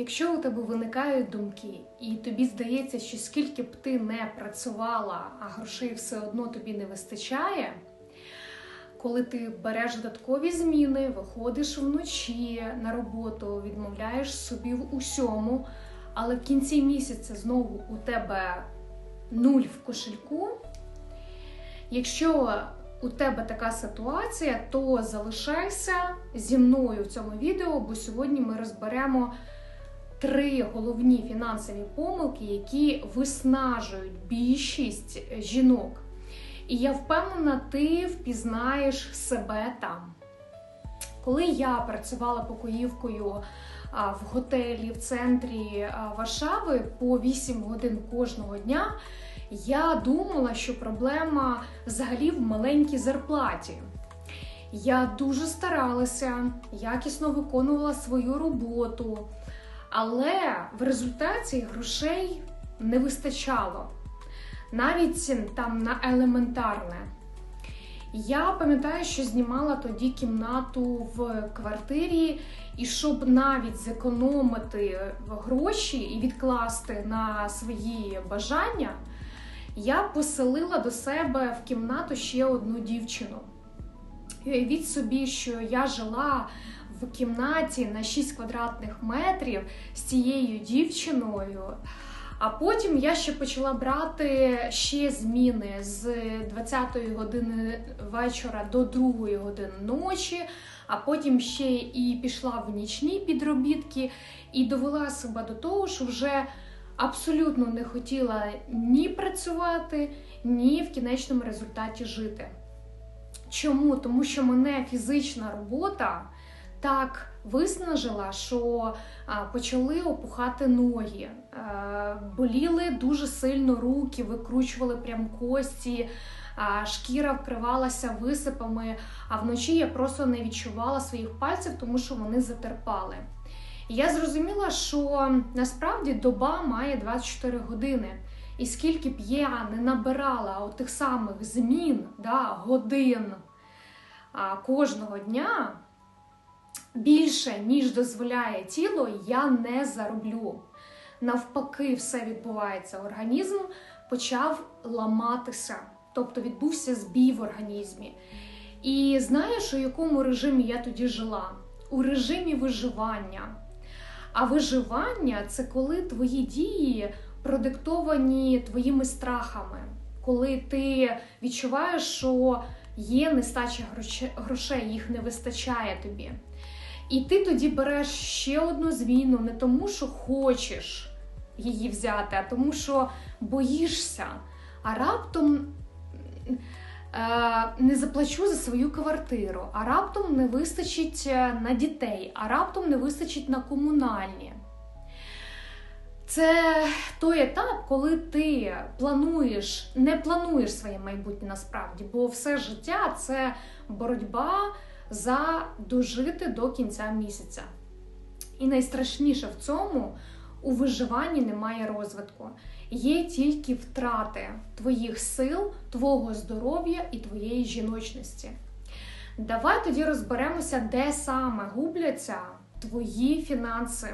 Якщо у тебе виникають думки, і тобі здається, що скільки б ти не працювала, а грошей все одно тобі не вистачає, коли ти береш додаткові зміни, виходиш вночі на роботу, відмовляєш собі в усьому, але в кінці місяця знову у тебе нуль в кошельку. Якщо у тебе така ситуація, то залишайся зі мною в цьому відео, бо сьогодні ми розберемо три головні фінансові помилки, які виснажують більшість жінок. І я впевнена, ти впізнаєш себе там. Коли я працювала покоївкою в готелі в центрі Варшави по 8 годин кожного дня, я думала, що проблема взагалі в маленькій зарплаті. Я дуже старалася, якісно виконувала свою роботу, але в результаті грошей не вистачало. Навіть там на елементарне. Я пам'ятаю, що знімала тоді кімнату в квартирі, і щоб навіть зекономити гроші і відкласти на свої бажання, я поселила до себе в кімнату ще одну дівчину. Уявіть собі, що я жила в кімнаті на 6 квадратних метрів з цією дівчиною. А потім я ще почала брати ще зміни з 20-ї години вечора до 2-ї години ночі, а потім ще і пішла в нічні підробітки і довела себе до того, що вже абсолютно не хотіла ні працювати, ні в кінечному результаті жити. Чому? Тому що мене фізична робота так виснажила, що почали опухати ноги, боліли дуже сильно руки, викручували прям кості. Шкіра вкривалася висипами, а вночі я просто не відчувала своїх пальців, тому що вони затерпали. І я зрозуміла, що насправді доба має 24 години. І скільки б я не набирала тих самих змін, да, годин а, кожного дня, більше, ніж дозволяє тіло, я не зароблю. Навпаки, все відбувається. Організм почав ламатися, тобто відбувся збій в організмі. І знаєш, у якому режимі я тоді жила? У режимі виживання. А виживання це коли твої дії продиктовані твоїми страхами, коли ти відчуваєш, що є нестача грошей, їх не вистачає тобі. І ти тоді береш ще одну зміну, не тому, що хочеш її взяти, а тому, що боїшся. А раптом Е, не заплачу за свою квартиру, а раптом не вистачить е, на дітей, а раптом не вистачить на комунальні. Це той етап, коли ти плануєш, не плануєш своє майбутнє насправді, бо все життя це боротьба за дожити до кінця місяця. І найстрашніше в цьому у виживанні немає розвитку є тільки втрати твоїх сил, твого здоров'я і твоєї жіночності. Давай тоді розберемося, де саме губляться твої фінанси.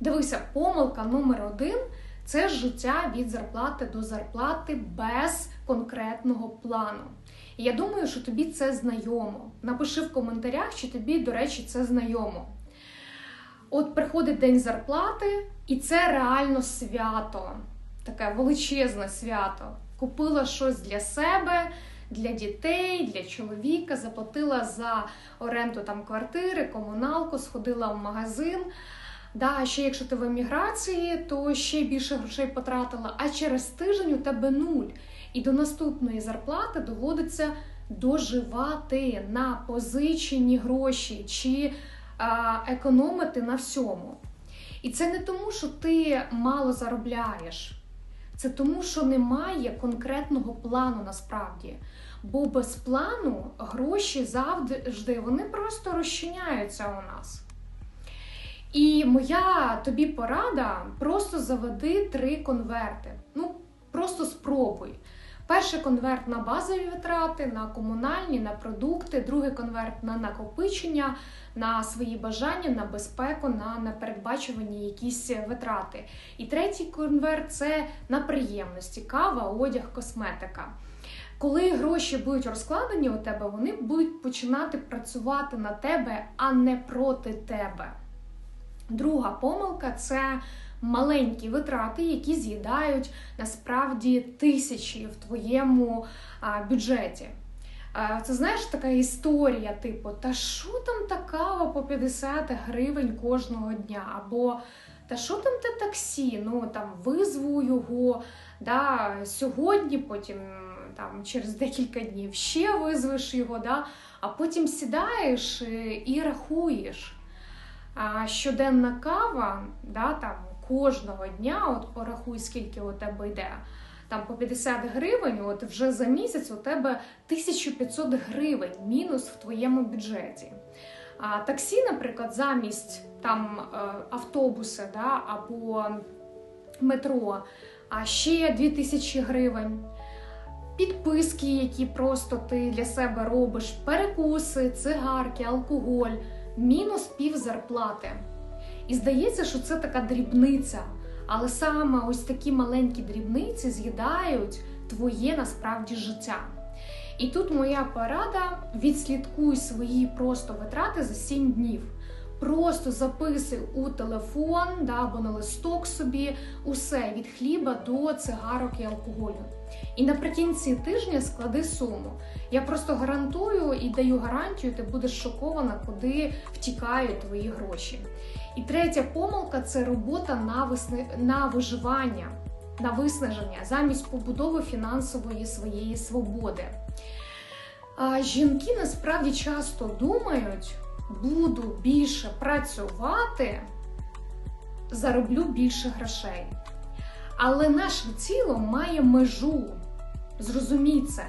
Дивися, помилка номер один це життя від зарплати до зарплати без конкретного плану. І я думаю, що тобі це знайомо. Напиши в коментарях, чи тобі, до речі, це знайомо. От приходить день зарплати, і це реально свято, таке величезне свято. Купила щось для себе, для дітей, для чоловіка, заплатила за оренду там квартири, комуналку, сходила в магазин. Да, ще якщо ти в еміграції, то ще більше грошей потратила. А через тиждень у тебе нуль. І до наступної зарплати доводиться доживати на позичені гроші чи економити на всьому. І це не тому, що ти мало заробляєш, це тому, що немає конкретного плану насправді. Бо без плану гроші завжди вони просто розчиняються у нас. І моя тобі порада просто заведи три конверти. Ну, просто спробуй. Перший конверт на базові витрати, на комунальні, на продукти, другий конверт на накопичення, на свої бажання, на безпеку, на непередбачувані якісь витрати. І третій конверт це на приємності, кава, одяг, косметика. Коли гроші будуть розкладені у тебе, вони будуть починати працювати на тебе, а не проти тебе. Друга помилка це маленькі витрати, які з'їдають насправді тисячі в твоєму бюджеті. Це знаєш така історія, типу, та що там та кава по 50 гривень кожного дня? Або та що там те таксі? Ну там визву його да, сьогодні, потім там через декілька днів ще визвеш його, да, а потім сідаєш і рахуєш. Щоденна кава, да, там кожного дня, от порахуй, скільки у тебе йде. Там по 50 гривень, от вже за місяць у тебе 1500 гривень мінус в твоєму бюджеті. А таксі, наприклад, замість там е, автобуса да, або метро, а ще 2000 гривень. Підписки, які просто ти для себе робиш, перекуси, цигарки, алкоголь, мінус пів зарплати. І здається, що це така дрібниця. Але саме ось такі маленькі дрібниці з'їдають твоє насправді життя. І тут моя порада: відслідкуй свої просто витрати за 7 днів. Просто записуй у телефон да, або на листок собі усе від хліба до цигарок і алкоголю. І наприкінці тижня склади суму. Я просто гарантую і даю гарантію, ти будеш шокована, куди втікають твої гроші. І третя помилка це робота на висни... на виживання, на виснаження замість побудови фінансової своєї свободи. А Жінки насправді часто думають, буду більше працювати, зароблю більше грошей. Але наше тіло має межу. Зрозумій це.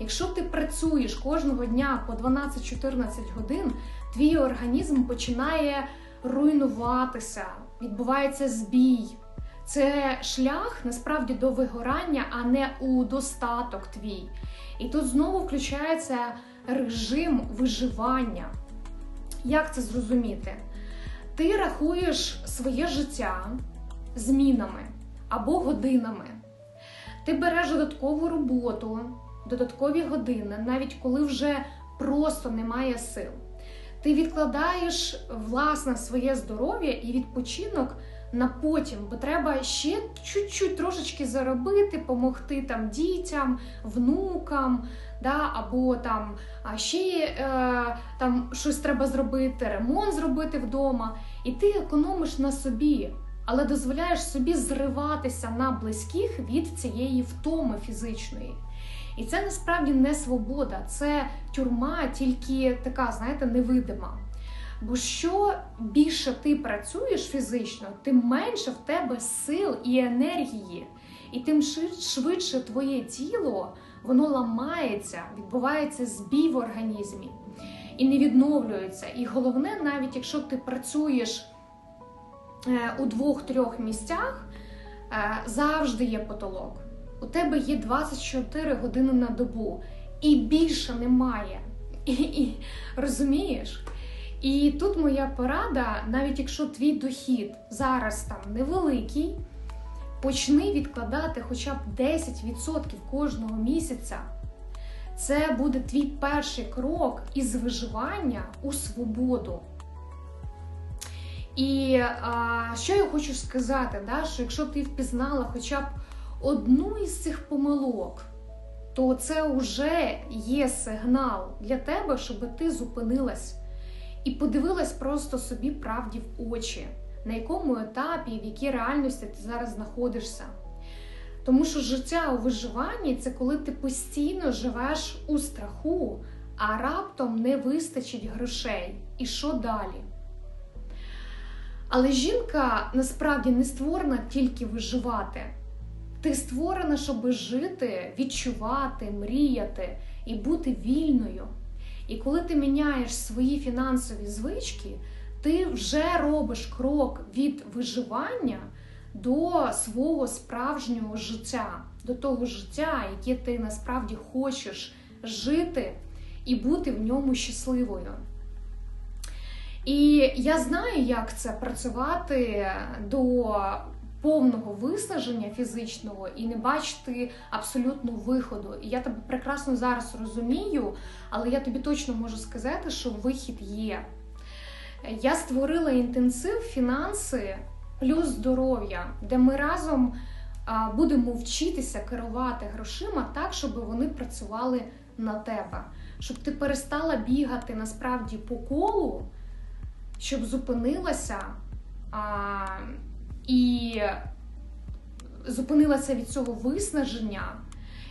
Якщо ти працюєш кожного дня по 12-14 годин, твій організм починає руйнуватися, відбувається збій. Це шлях насправді до вигорання, а не у достаток твій. І тут знову включається режим виживання. Як це зрозуміти? Ти рахуєш своє життя змінами або годинами. Ти береш додаткову роботу, додаткові години, навіть коли вже просто немає сил. Ти відкладаєш власне своє здоров'я і відпочинок на потім, бо треба ще чуть-чуть трошечки заробити, допомогти там дітям, внукам, да, або там ще е, там щось треба зробити, ремонт зробити вдома. І ти економиш на собі, але дозволяєш собі зриватися на близьких від цієї втоми фізичної. І це насправді не свобода, це тюрма, тільки така, знаєте, невидима. Бо що більше ти працюєш фізично, тим менше в тебе сил і енергії, і тим швидше твоє тіло воно ламається, відбувається збій в організмі і не відновлюється. І головне, навіть якщо ти працюєш е, у двох-трьох місцях, е, завжди є потолок у тебе є 24 години на добу, і більше немає. І, і Розумієш? І тут моя порада, навіть якщо твій дохід зараз там невеликий, почни відкладати хоча б 10% кожного місяця. Це буде твій перший крок із виживання у свободу. І а, що я хочу сказати, да, що якщо ти впізнала хоча б одну із цих помилок, то це вже є сигнал для тебе, щоб ти зупинилась і подивилась просто собі правді в очі, на якому етапі, в якій реальності ти зараз знаходишся. Тому що життя у виживанні це коли ти постійно живеш у страху, а раптом не вистачить грошей. І що далі? Але жінка насправді не створена тільки виживати. Ти створена, щоб жити, відчувати, мріяти і бути вільною. І коли ти міняєш свої фінансові звички, ти вже робиш крок від виживання до свого справжнього життя, до того життя, яке ти насправді хочеш жити і бути в ньому щасливою. І я знаю, як це працювати до повного виснаження фізичного і не бачити абсолютно виходу. І я тебе прекрасно зараз розумію, але я тобі точно можу сказати, що вихід є. Я створила інтенсив фінанси плюс здоров'я, де ми разом будемо вчитися керувати грошима так, щоб вони працювали на тебе, щоб ти перестала бігати насправді по колу, щоб зупинилася і зупинилася від цього виснаження,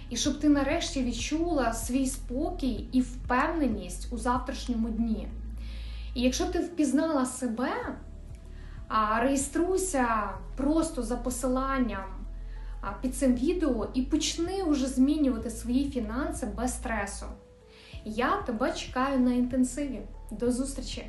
і щоб ти нарешті відчула свій спокій і впевненість у завтрашньому дні. І якщо ти впізнала себе, реєструйся просто за посиланням під цим відео і почни вже змінювати свої фінанси без стресу. Я тебе чекаю на інтенсиві. До зустрічі!